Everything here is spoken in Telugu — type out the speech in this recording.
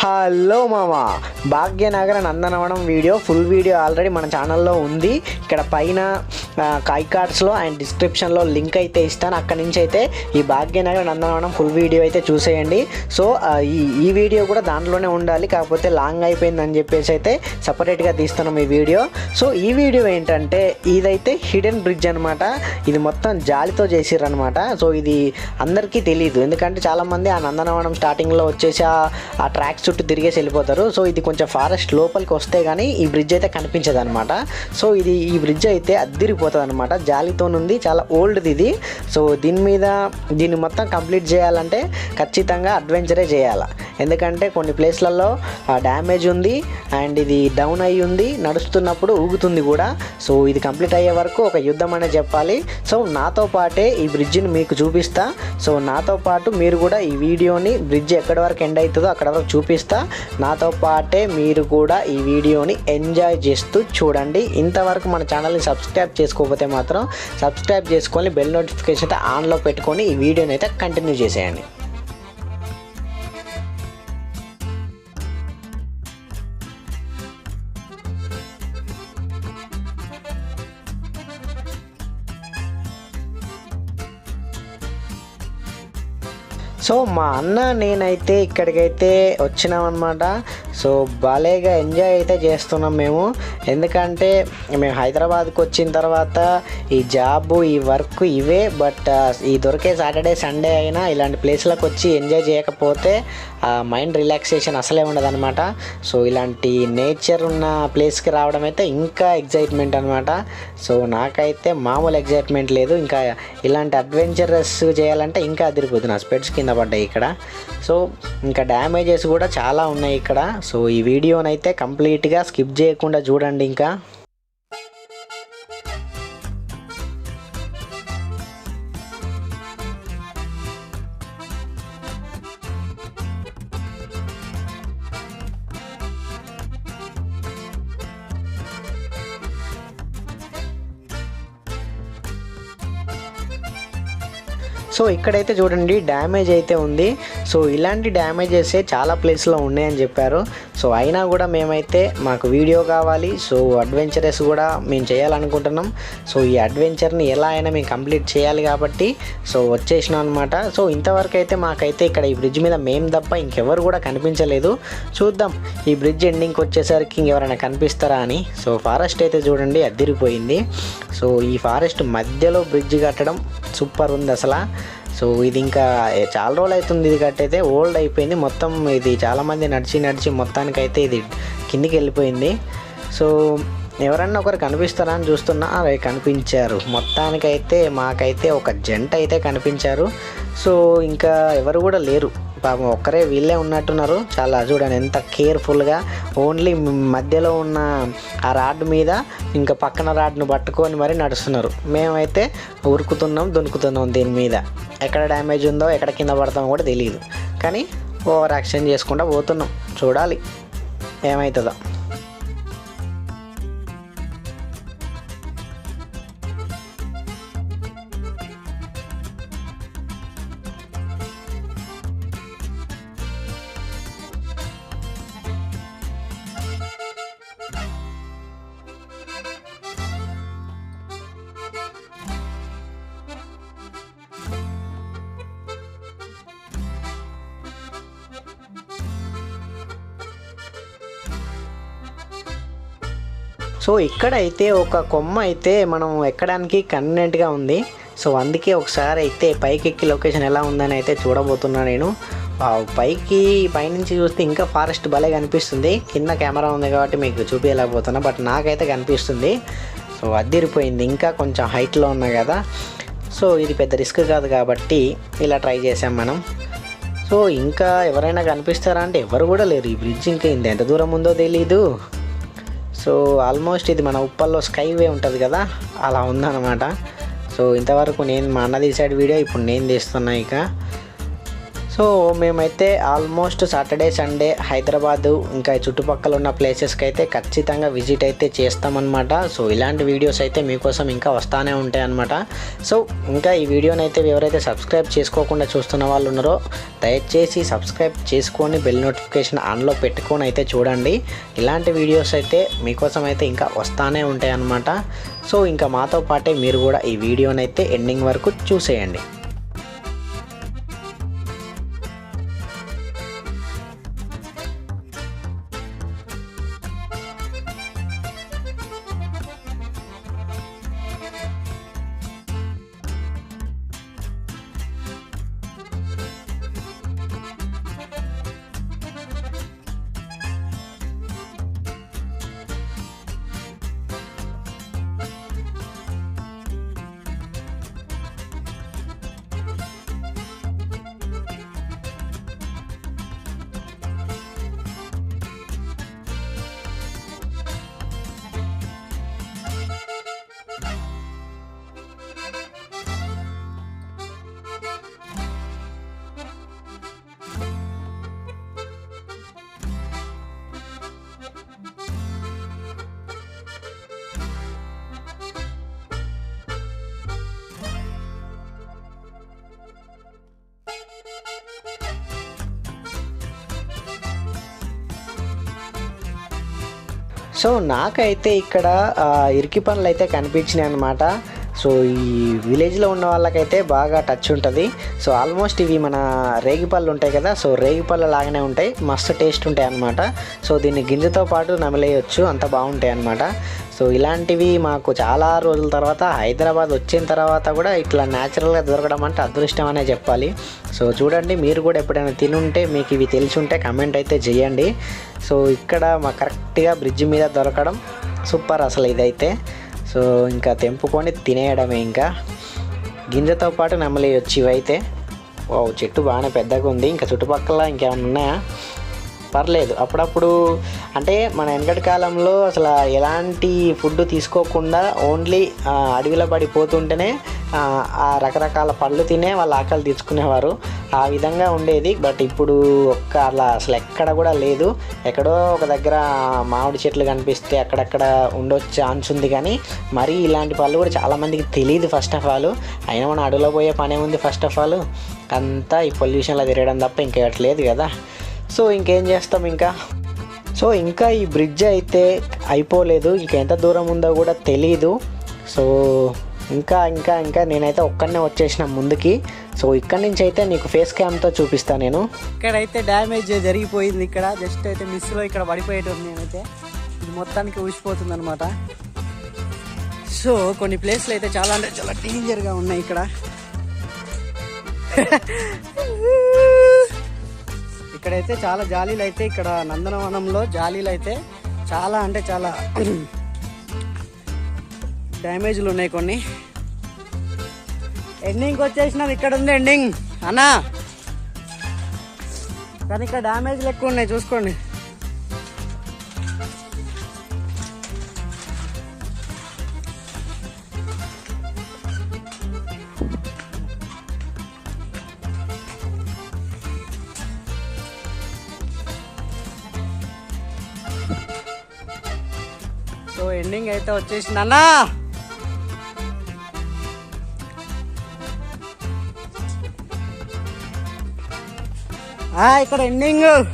హలో మామ Bhagyanagara Nandanavanam video full video already మన ఛానల్లో ఉంది. ఇక్కడ పైన కై కార్డ్స్లో అండ్ డిస్క్రిప్షన్లో లింక్ అయితే ఇస్తాను. అక్కడి నుంచి అయితే ఈ భాగ్యనగర నందనవనం ఫుల్ వీడియో అయితే చూసేయండి. సో ఈ ఈ వీడియో కూడా దాంట్లోనే ఉండాలి. కాకపోతే లాంగ్ అయిపోయిందని చెప్పేసి అయితే సపరేట్గా తీస్తున్నాం ఈ వీడియో. సో ఈ వీడియో ఏంటంటే ఇదైతే హిడెన్ బ్రిడ్జ్ అనమాట ఇది మొత్తం జాలితో చేసిర్రనమాట సో ఇది అందరికీ తెలియదు ఎందుకంటే చాలామంది ఆ నందనవనం స్టార్టింగ్లో వచ్చేసి ఆ- ఆ ట్రాక్ చుట్టూ తిరిగేసి వెళ్ళిపోతారు. సో ఇది కొంచెం ఫారెస్ట్ లోపలికి వస్తే కానీ ఈ బ్రిడ్జ్ అయితే కనిపించదు అనమాట సో ఇది ఈ బ్రిడ్జ్ అయితే అద్దిరిపోతుంది అనమాట జాలితో ఉంది చాలా ఓల్డ్ది ఇది. సో దీని మీద దీన్ని మొత్తం కంప్లీట్ చేయాలంటే ఖచ్చితంగా అడ్వెంచరే చేయాలి. ఎందుకంటే కొన్ని ప్లేస్లలో డ్యామేజ్ ఉంది. అండ్ ఇది డౌన్ అయ్యి ఉంది. నడుస్తున్నప్పుడు ఊగుతుంది కూడా. సో ఇది కంప్లీట్ అయ్యే వరకు ఒక యుద్ధం అనే చెప్పాలి. సో నాతో పాటే ఈ బ్రిడ్జిని మీకు చూపిస్తా. సో నాతో పాటు మీరు కూడా ఈ వీడియోని బ్రిడ్జ్ ఎక్కడి వరకు ఎండ్ అవుతుందో అక్కడ వరకు చూపిస్తా. నాతో పాటే మీరు కూడా ఈ వీడియోని ఎంజాయ్ చేస్తూ చూడండి. ఇంతవరకు మన ఛానల్ని సబ్స్క్రైబ్ చేసుకోకపోతే మాత్రం సబ్స్క్రైబ్ చేసుకొని బెల్ నోటిఫికేషన్ అయితే ఆన్లో పెట్టుకొని ఈ వీడియోని అయితే కంటిన్యూ చేసేయండి. సో మా అన్న నేనైతే ఇక్కడికైతే వచ్చినాం సో భలేగా ఎంజాయ్ అయితే చేస్తున్నాం మేము. ఎందుకంటే మేము హైదరాబాద్కి వచ్చిన తర్వాత ఈ జాబ్ ఈ వర్క్ ఇవే బట్ ఈ దొరికే సాటర్డే సండే అయినా ఇలాంటి ప్లేస్లకు వచ్చి ఎంజాయ్ చేయకపోతే మైండ్ రిలాక్సేషన్ అసలే ఉండదన్నమాట. సో ఇలాంటి నేచర్ ఉన్న ప్లేస్కి రావడం అయితే ఇంకా ఎగ్జైట్మెంట్ అనమాట సో నాకైతే మామూలు ఎగ్జైట్మెంట్ లేదు. ఇంకా ఇలాంటి అడ్వెంచరస్ చేయాలంటే ఇంకా అదిరిపోతుంది నా స్పెడ్స్ కింద పడ్డాయి ఇక్కడ. సో ఇంకా డ్యామేజెస్ కూడా చాలా ఉన్నాయి ఇక్కడ. సో ఈ వీడియోనైతే కంప్లీట్గా స్కిప్ చేయకుండా చూడండి ఇంకా. సో ఇక్కడైతే చూడండి డ్యామేజ్ అయితే ఉంది. సో ఇలాంటి డ్యామేజెస్ చాలా ప్లేస్లో ఉన్నాయని చెప్పారు. సో అయినా కూడా మేమైతే మాకు వీడియో కావాలి. సో అడ్వెంచరస్ కూడా మేము చేయాలనుకుంటున్నాం. సో ఈ అడ్వెంచర్ని ఎలా అయినా మేము కంప్లీట్ చేయాలి కాబట్టి సో వచ్చేసినాం అనమాట సో ఇంతవరకు అయితే మాకైతే ఇక్కడ ఈ బ్రిడ్జ్ మీద మేము తప్ప ఇంకెవరు కూడా కనిపించలేదు. చూద్దాం. ఈ బ్రిడ్జ్ ఎండింగ్కి వచ్చేసరికి ఇంకెవరైనా కనిపిస్తారా అని. సో ఫారెస్ట్ అయితే చూడండి అద్దిరిపోయింది. సో ఈ ఫారెస్ట్ మధ్యలో బ్రిడ్జ్ కట్టడం సూపర్ ఉంది అసలు. సో ఇది ఇంకా చాలా రోజులు అవుతుంది ఇది కట్టయితే. ఓల్డ్ అయిపోయింది. మొత్తం ఇది చాలామంది నడిచి నడిచి మొత్తానికైతే ఇది కిందికి వెళ్ళిపోయింది. సో ఎవరన్నా ఒకరు కనిపిస్తారా అని చూస్తున్నా అరే కనిపించారు. మొత్తానికైతే మాకైతే ఒక జంట అయితే కనిపించారు. సో ఇంకా ఎవరు కూడా లేరు. పాపం ఒక్కరే వీళ్ళే ఉన్నట్టున్నారు. చాలా చూడండి ఎంత కేర్ఫుల్గా ఓన్లీ మధ్యలో ఉన్న ఆ రాడ్ మీద ఇంకా పక్కన రాడ్ను పట్టుకొని మరి నడుస్తున్నారు. మేమైతే ఉరుకుతున్నాం దునుకుతున్నాం దీని మీద. ఎక్కడ డ్యామేజ్ ఉందో ఎక్కడ కింద పడతామో కూడా తెలియదు కానీ ఓవర్ యాక్షన్ చేసుకుంటూ పోతున్నాం. చూడాలి ఏమవుతుందో సో ఇక్కడైతే ఒక కొమ్మ అయితే మనం ఎక్కడానికి కన్వీనెంట్గా ఉంది. సో అందుకే ఒకసారి అయితే పైకి ఎక్కి లొకేషన్ ఎలా ఉందని అయితే చూడబోతున్నా నేను. పైకి పైనుంచి చూస్తే ఇంకా ఫారెస్ట్ భలే కనిపిస్తుంది. కింద కెమెరా ఉంది కాబట్టి మీకు చూపించలేకపోతున్నా బట్ నాకైతే కనిపిస్తుంది. సో అద్దిరిపోయింది ఇంకా కొంచెం హైట్లో ఉన్నా కదా. సో ఇది పెద్ద రిస్క్ కాదు కాబట్టి ఇలా ట్రై చేసాం మనం. సో ఇంకా ఎవరైనా కనిపిస్తారా అంటే ఎవరు కూడా లేరు. ఈ బ్రిడ్జ్ ఇంకా ఇంత ఎంత దూరం ఉందో తెలీదు. సో ఆల్మోస్ట్ ఇది మన ఉప్పల్లో స్కైవే ఉంటుంది కదా? అలా ఉందన్నమాట. సో ఇంతవరకు నేను మా అన్న తీసాడు వీడియో ఇప్పుడు నేను తీస్తున్నా ఇక. సో మేమైతే ఆల్మోస్ట్ సాటర్డే సండే హైదరాబాదు ఇంకా చుట్టుపక్కల ఉన్న ప్లేసెస్కి అయితే ఖచ్చితంగా విజిట్ అయితే చేస్తామన్నమాట. సో ఇలాంటి వీడియోస్ అయితే మీకోసం ఇంకా వస్తానే ఉంటాయి అన్నమాట సో ఇంకా ఈ వీడియోని అయితే ఎవరైతే సబ్స్క్రైబ్ చేసుకోకుండా చూస్తున్న వాళ్ళు ఉన్నారో దయచేసి సబ్స్క్రైబ్ చేసుకొని బెల్ నోటిఫికేషన్ ఆన్లో పెట్టుకొని అయితే చూడండి. ఇలాంటి వీడియోస్ అయితే మీకోసం అయితే ఇంకా వస్తానే ఉంటాయి అన్నమాట సో ఇంకా మాతో పాటే మీరు కూడా ఈ వీడియోనైతే ఎండింగ్ వరకు చూసేయండి. సో నాకైతే ఇక్కడ ఆ, ఇరికి పనులు అయితే కనిపించినాయి అనమాట సో ఈ విలేజ్లో ఉన్న వాళ్ళకైతే బాగా టచ్ ఉంటుంది. సో ఆల్మోస్ట్ ఇవి మన రేగిపళ్ళు ఉంటాయి కదా సో రేగిపళ్ళు లాగానే ఉంటాయి. మస్తు టేస్ట్ ఉంటాయి అనమాట సో దీన్ని గింజతో పాటు నమిలేయచ్చు అంత బాగుంటాయి అనమాట సో ఇలాంటివి మాకు చాలా రోజుల తర్వాత హైదరాబాద్ వచ్చిన తర్వాత కూడా ఇట్లా న్యాచురల్గా దొరకడం అంటే అదృష్టం అనే చెప్పాలి. సో చూడండి మీరు కూడా ఎప్పుడైనా తినుంటే మీకు ఇవి తెలిసి ఉంటే కమెంట్ అయితే చేయండి. సో ఇక్కడ మా కరెక్ట్గా బ్రిడ్జ్ మీద దొరకడం సూపర్ అసలు ఇదైతే. సో ఇంకా తెంపుకొని తినేయడమే ఇంకా. గింజతో పాటు నమ్మలేయొచ్చు ఇవైతే. ఓ చెట్టు బాగానే పెద్దగా ఉంది. ఇంకా చుట్టుపక్కల ఇంకేమైనా ఉన్నాయా పర్లేదు. అప్పుడప్పుడు అంటే మన వెనకటి కాలంలో అసలు ఎలాంటి ఫుడ్ తీసుకోకుండా ఓన్లీ అడవిలో పడిపోతుంటేనే ఆ, రకరకాల పళ్ళు తినే వాళ్ళ ఆకలి తీర్చుకునేవారు. ఆ విధంగా ఉండేది. బట్ ఇప్పుడు ఒక్క అలా అసలు ఎక్కడ కూడా లేదు. ఎక్కడో ఒక దగ్గర మామిడి చెట్లు కనిపిస్తే అక్కడక్కడ ఉండొచ్చు ఛాన్స్ ఉంది కానీ మరీ ఇలాంటి పళ్ళు కూడా చాలామందికి తెలియదు ఫస్ట్ ఆఫ్ ఆల్. అయినా మన అడవిలో పోయే పనే ఉంది ఫస్ట్ ఆఫ్ ఆల్. అంతా ఈ పొల్యూషన్లో తిరగడం తప్ప ఇంకేట్లేదు కదా. సో ఇంకేం చేస్తాం ఇంకా? సో ఇంకా ఈ బ్రిడ్జ్ అయితే అయిపోలేదు. ఇంకా ఎంత దూరం ఉందో కూడా తెలీదు. సో ఇంకా ఇంకా ఇంకా నేనైతే ఒక్కడనే వచ్చేసిన ముందుకి. సో ఇక్కడి నుంచి అయితే నీకు ఫేస్ క్యామ్తో చూపిస్తాను నేను. ఇక్కడైతే డ్యామేజ్ జరిగిపోయింది ఇక్కడ. జస్ట్ అయితే మిస్లో ఇక్కడ పడిపోయేటప్పుడు నేనైతే. ఇది మొత్తానికి ఊసిపోతుంది అనమాట సో కొన్ని ప్లేస్లు అయితే చాలా అంటే చాలా డేంజర్గా ఉన్నాయి ఇక్కడ. ఇక్కడైతే చాలా జాలీలు అయితే ఇక్కడ నందనవనంలో జాలీలు అయితే చాలా అంటే చాలా డ్యామేజ్లు ఉన్నాయి కొన్ని. ఎండింగ్ వచ్చేసినాం ఇక్కడ ఉంది ఎండింగ్ అన్నా. కానీ ఇక్కడ డ్యామేజ్లు ఎక్కువ ఉన్నాయి చూసుకోండి. సో ఎండింగ్ అయితే వచ్చేసింది. అన్నా! ఆ, ఇక్కడ ఎండింగ్.